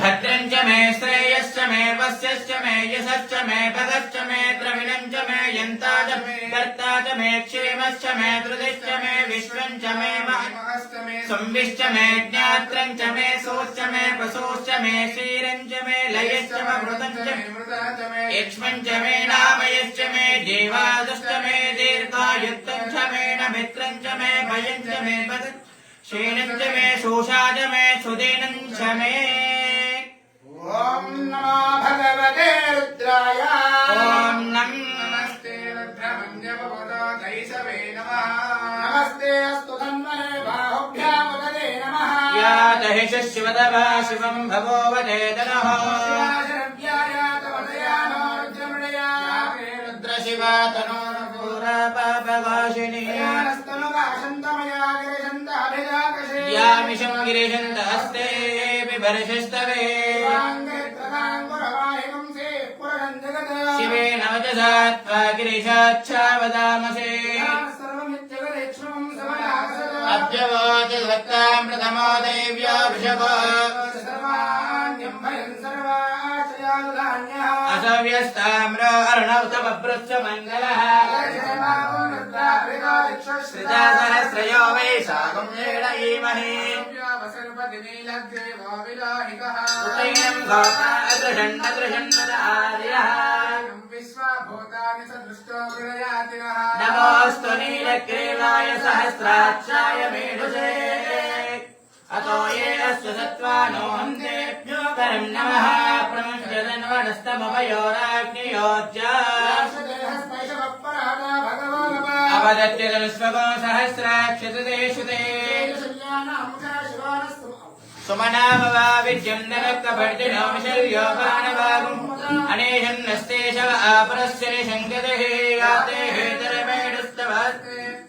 భద్రం చ మే శ్రేయశ్చ మే వశ్యశ్చ మే యశశ్చ మే పదశ్చ మే ద్రవిణం చ మే యంతా చ మే కర్తా చ మే క్షేమశ్చ మే దృదిశ్చ మే విశ్వం చ మే సంవిశ్చ మే జ్ఞాత్రం చ మే సోశ్చ మే పశోశ్చ మే క్షీరం చ మే లయశ్చ మే మృతం చ మే యక్ష్మం చ మే నామయశ్చ మే దేవాదుష్ట మే దీర్ఘాయుత్తం చ మే మిత్రం చ మే భయం చ మే పదశ్చ श्रीनश्च मे शोषाज मे सुदीन सुदीनञ्च मे। ॐ नमो भगवते रुद्राय। ॐ नम नमस्ते रुद्रमन्यपवदोदैसवे नमः। नमस्ते अस्तु धन्वरे बाहुभ्यामुदरे नमः। या दहिष शिवदभा शिवम् भवो वदेदनः रुद्रशिवा तनोरपूरा पापवासिनी स्तनुकाशन्तमया गिरिशन् यामिषं गिरिशन्तहस्ते बिभर्षस्तवे शिवेन वचसा त्वा गिरिशाच्छावदामसे अद्यवोचवत्तां प्रथमो देव्या वृषभो असव्यस्ताम्रो अर्णवतमभृच्च मङ्गलः श्रितासहस्रयो वै साकं येणीमहे उतैनं गोता अदृशन् अदृशन्वद आर्यः విశ్వభూతాని సదృష్టో విరయాతినః नमोऽस्तु नीलग्रीवाय सहस्राक्षाय मेढुसे अतो ये अस्तु सत्त्वानो हन्तेभ्यो करं नमः प्रमुञ्चदन्वडस्तमभयोराग्नियोज्या अवदत्यदनुस्वगो सहस्राक्षतदेषु ते सुमनामवा विद्यं नरक्तभर्जिनो मिशल्योपानवागुम् अनेशन्नस्तेशव आपरस्य निशङ्कतिः याते हेतरमेडुस्तव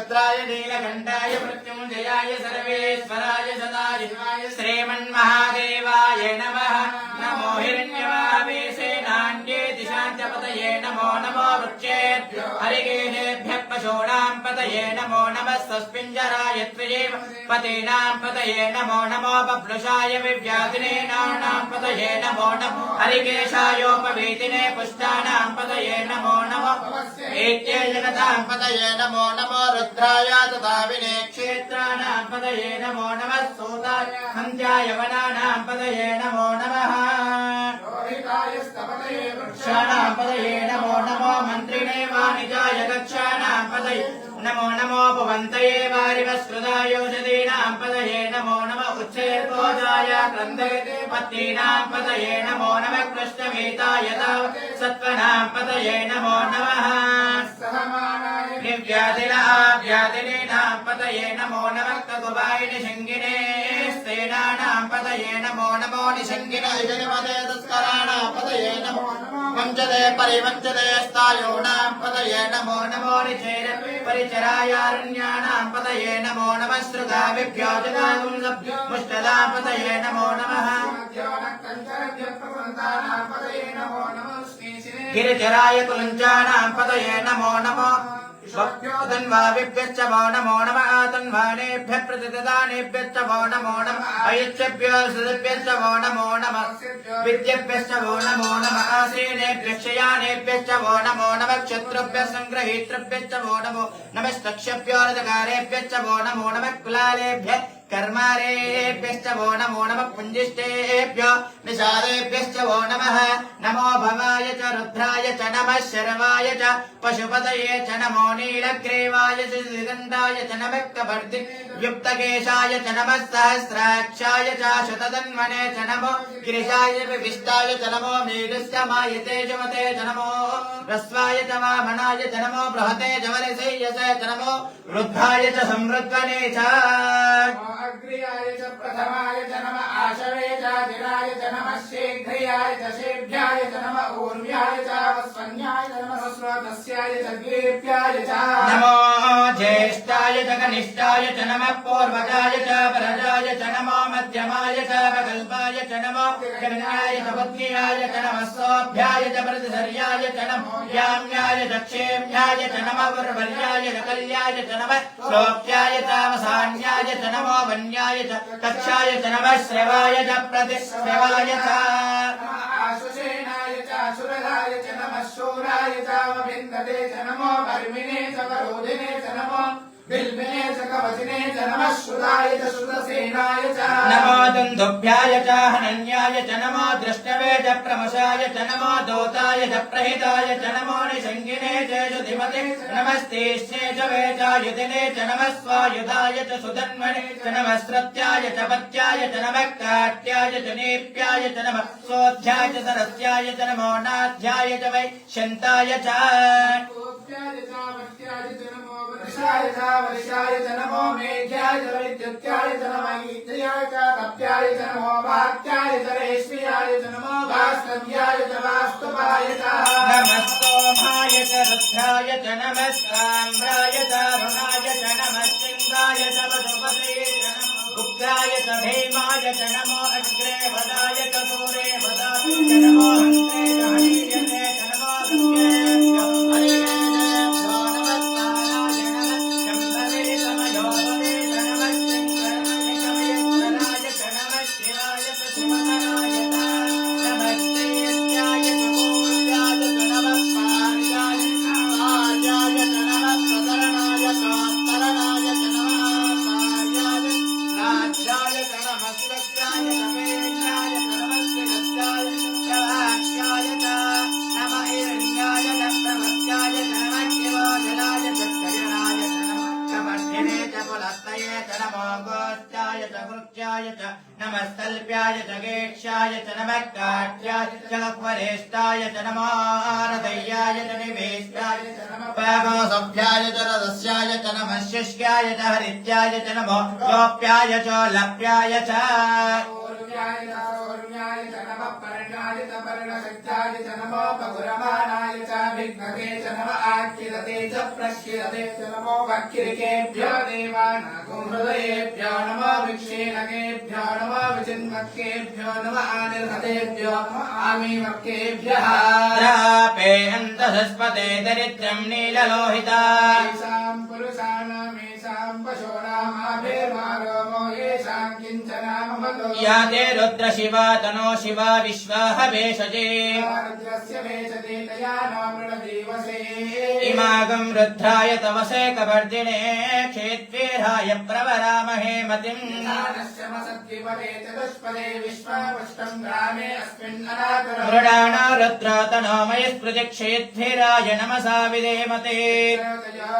నక్షత్రాయ నీలకంఠాయ మృత్యుంజయాయ సర్వేశ్వరాయ సదాశివాయ శ్రీమన్మహాదేవాయ నమ. वृक्षेभ्यो हरिकेशेभ्यः पशूनां पतये नमो नमः स्वस्मिञ्जराय त्वयेव पतीनां पतये नमो नमो बभ्रुषाय विव्याधिनेनां पतये नमो नमो हरिकेशायोपवीतिने पुष्टानां पतये नमो नमो एत्ये जगतां पतये नमो नमो रुद्राय तथा विने क्षेत्राणां पतये नमो नमः सूताय हन्त्याय वनानां पतये नमो नमः वृक्षाणां पतये नमो नमो मन्त्रिणे वाणिजाय गच्छानां पतये नमो नमो भवन्तये वारिवस्कृताय औषधीनां पतये नमो नम उच्छेदोजाय क्रन्दयते पत्नीनां पतये नमो नमः कृष्णवेताय तावत् सत्त्वनां पतये नमो नमः दिव्यादिनाव्यादिनीनां पतये नमो नमः ककुबाय निषङ्गिने स्तेनानां पतये नमो नमो निषङ्गिने जगमदे तस्कराणां पतये नमो వంచదే పరివంచదే స్థాయూణాం పదయే నమో నమో నిచేర పరిచరాయారణ్యాణాం పదయే నమో నమ శ్రుతావిభ్యో ముష్టదాం పదయే నమో నమ గిరిచరాయ కులంజానాం పదయే నమో నమో नमो नमो तन्वाविभ्यश्च वो नमो नमः तन्वानेभ्यः प्रतिददानेभ्यश्च वो नमो नमः अयच्छभ्यो सुदभ्यश्च वो नमो नमः विद्यभ्यश्च वो नमो नमः आसीनेभ्यक्षयानेभ्यश्च वो नमो नमः क्षत्रुभ्यः सङ्ग्रहीतृभ्यश्च वो नमो नमस्तक्षभ्यो रथकारेभ्यश्च वो नमो नमः कुलालेभ्यः कर्मारेभ्यश्च वो नमो नमः पुञ्जिष्टेभ्यो निषादेभ्यश्च वो नमः। नमो भवाय च रुद्राय च नमः शर्वाय च पशुपतये च नमो नीलग्रीवाय च श्रीगन्धाय च नमः कपर्दि युक्तकेशाय च नमः सहस्राक्षाय च शतधन्वने च नमो गिरिशाय विष्टाय च नमो मेघस्य मायते च नमो रस्वाय च वामनाय च नमो बृहते च वरसैयसे च नमो रुद्धाय च संवृद्वने च अग्र्याय च प्रथमाय च नम आशवे चादिराय च नमः शीघ्रियाय च शेभ्याय च नम ऊर्व्याय च वस्वन्याय च नमः स्वतस्याय च दीप्याय च नमो ज्येष्ठाय च कनिष्ठाय च नमः पूर्वजाय च परजाय च नमो मध्यमाय च प्रकल्पाय च नमो जगन्याय च पत्न्याय च नमः सोऽभ्याय च प्रतिधर्याय च नमो याम्याय च क्षेम्याय च नमः वरवर्याय च कल्याय च नमः श्लोक्याय च वसान्याय च नमो వన్యాయ చ కక్షాయ చ నమశ్రవాయ చ. ప్రతిశ్రవాయ చ సురదాయ చ నమ శూరాయ చామ భిందతే చ నమో పరిమిణే చ వరోధినే చ నమో బిల్మినే बिल्बिने च नमः श्रुताय च श्रुतसेनाय च। नमो दुन्दुभ्याय च हनन्याय च नमो द्रष्टवे च प्रमशाय च नमो दोताय च प्रहिताय च नमो निषङ्गिने च युधिमते नमस्तेष्णे च वेचायुधिने च नमः स्वायुधाय च सुधन्वने च नमः श्रत्याय च पत्याय च नमः काट्याय च नेप्याय च नमः सोऽध्याय च सरस्याय च नमो नाध्याय च वै शन्ताय च कोप्याय च वट्याय च नमो वर्षाय च वर्षाय च नमो मेघ्याय च वैद्युत्याय च नमः ईन्द्रियाय च तप्याय च नमो वाक्याय च रेष्म्याय च नमो वास्तव्याय च वास्तवाय च नमस्तोमाय च रुद्राय च नमः साम्राय च अरुणाय च नमः सिंहाय च वसुपतये च नमः उग्राय च भीमाय च नमो अग्रे वदाय च दूरे वदाय च नमो हन्त्रे च हनीयते च नमो च कृत्याय च नमस्तल्प्याय च गेक्ष्याय च नमः काट्याय च वरेष्ठाय च नमो आरदय्याय च निवेष्टाय च नमः पागोसभ्याय च रदस्याय च नमः शिष्याय च हरित्याय च नमो गोप्याय च लप्याय च पर्णाय च पर्णशक्त्याय च नमो पगुरमाणाय च विघ्नते च नमः आकिरते च प्रक्षिरते च नमो वक्किरिकेभ्यो देवानागो हृदयेभ्यो नमो विक्षेणकेभ्यो नमो विचिन्मक्केभ्यो नमः आनिर्हतेभ्यो नमः आमीमक्केभ्यः द्रापे अन्तसस्पते दरिद्रम् नीललोहिता या ते रुद्रशिवा तनो शिवा विश्वाह भेषजे रुद्रस्य भेषते तया नो मृणदेवसे इमागम् रुद्राय तवसे कवर्दिने क्षेत्वेराय प्रवरामहे मतिम् दानश्यमसद्विपदे चतुष्पदे विश्वापुष्टम् ग्रामे अस्मिन् अनातुरम् मृडाणा रुद्रा तनो मयि स्मृति क्षेत्वेराय नमसा विधेमते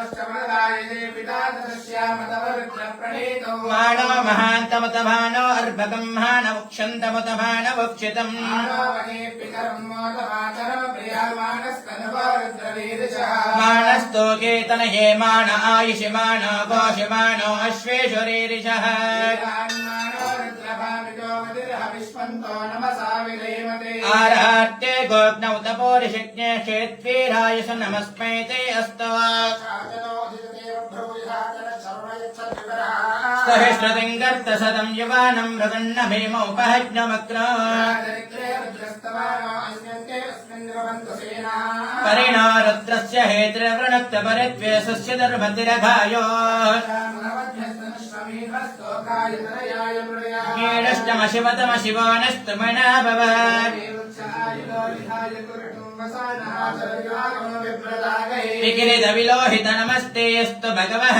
ष्टमदायते पिता तस्यामतवरुद्रप्रणीतो माणो महान्तमतमानो अर्भकम् క్షంతముతమానవక్షితం మానస్తోకేతన హేమాన ఆయుషిమాన కోషిమానో అశ్వేశ్వరీరిష ఆరాహ్యే గోగ్నౌతపోరిషజ్ఞ క్షేత్రీరాయుష నమస్మైతే అస్తవా अश्वेश्वरीरिषः विष्पन्तो नमसा विधेमते आरार्ते गोग्नौ तपोरिषज्ञे क्षेत्वीराय स नमस्मै ते अस्तवा सहस्रतिम् गर्तशतम् युवानम् मृगन्न भीमोपहज्ञमक्र परिणो रुद्रस्य हेतिर्वृणक्त परिद्वेषस्य दर्भतिरघायो कीडष्टमशिवतमशिवो नस्तुमना भव विकिरितविलोहित नमस्तेऽस्तु भगवः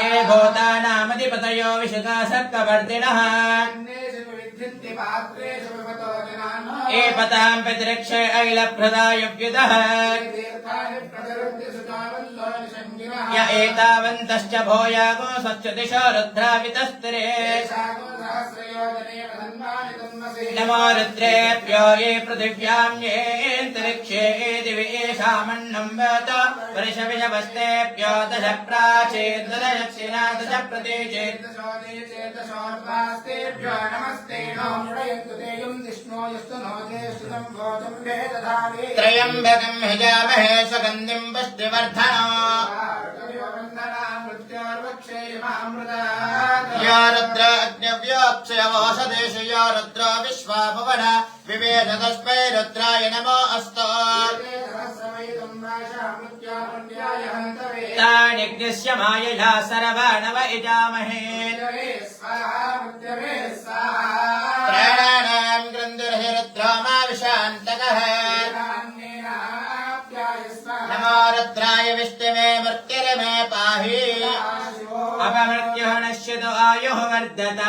ये भूतानामधिपतयो विशुता सप्तवर्तिनः ये पतां पितृक्षय ऐलप्रदायुव्युतः एतावन्तश्च भोयागो स्वच्छदिशो रुद्रावितस्त्रे नमो रुद्रेभ्यो ये पृथिव्याम् येऽन्तरिक्षे दिवि वत। वृषभिषभस्तेभ्यो दश प्राचेन्द्रदक्षिणा दश प्रदेशेर्दशोदेशेर्दशोर्वास्तेभ्यो नमस्ते विष्णो यस्तु नो त्रयम्बकम् हिजामहे सुगन्धिम् पुष्टिवर्धनो अग्निव्योक्षयवोषदेषु या रुद्र विश्वाभुवन विवेद तस्मै रुद्राय नमो अस्तु ताण्यग्निस्य मायया सर्वाणव इजामहे प्राणानाम् गृन्दुर्हि रुद्रोमा विशान्तकः नमो रुद्राय विष्णवे मृत्युर्मे पाहि अपमृत्युः नश्यतु आयुः वर्धत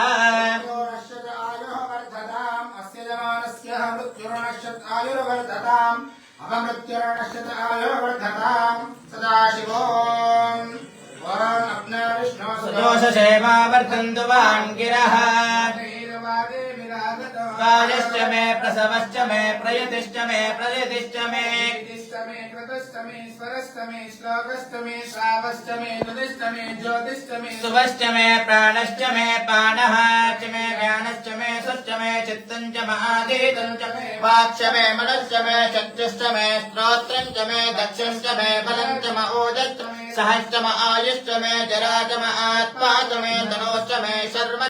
दोषसेवा वर्धन्तु वान् गिरः कायश्च मे प्रसवश्च मे प्रयतिश्च मे प्रयतिश्च मे। मे कृतश्च मे स्वरश्च मे श्लोकश्च मे श्रावश्च मे कृतिश्च मे ज्योतिश्च मे। शुभश्च मे प्राणश्च मे पाणः च मे ज्ञानश्च मे सुश्च मे चित्तम् च महादेतम् च मे वाक्ष मे मनश्च मे शक्तिश्च मे श्रोत्रम् च मे दक्षश्च मे बलम् च महोजश्च सहश्च म आयुश्च मे जरा च मे आत्मा च मे धनोश्च मे सर्व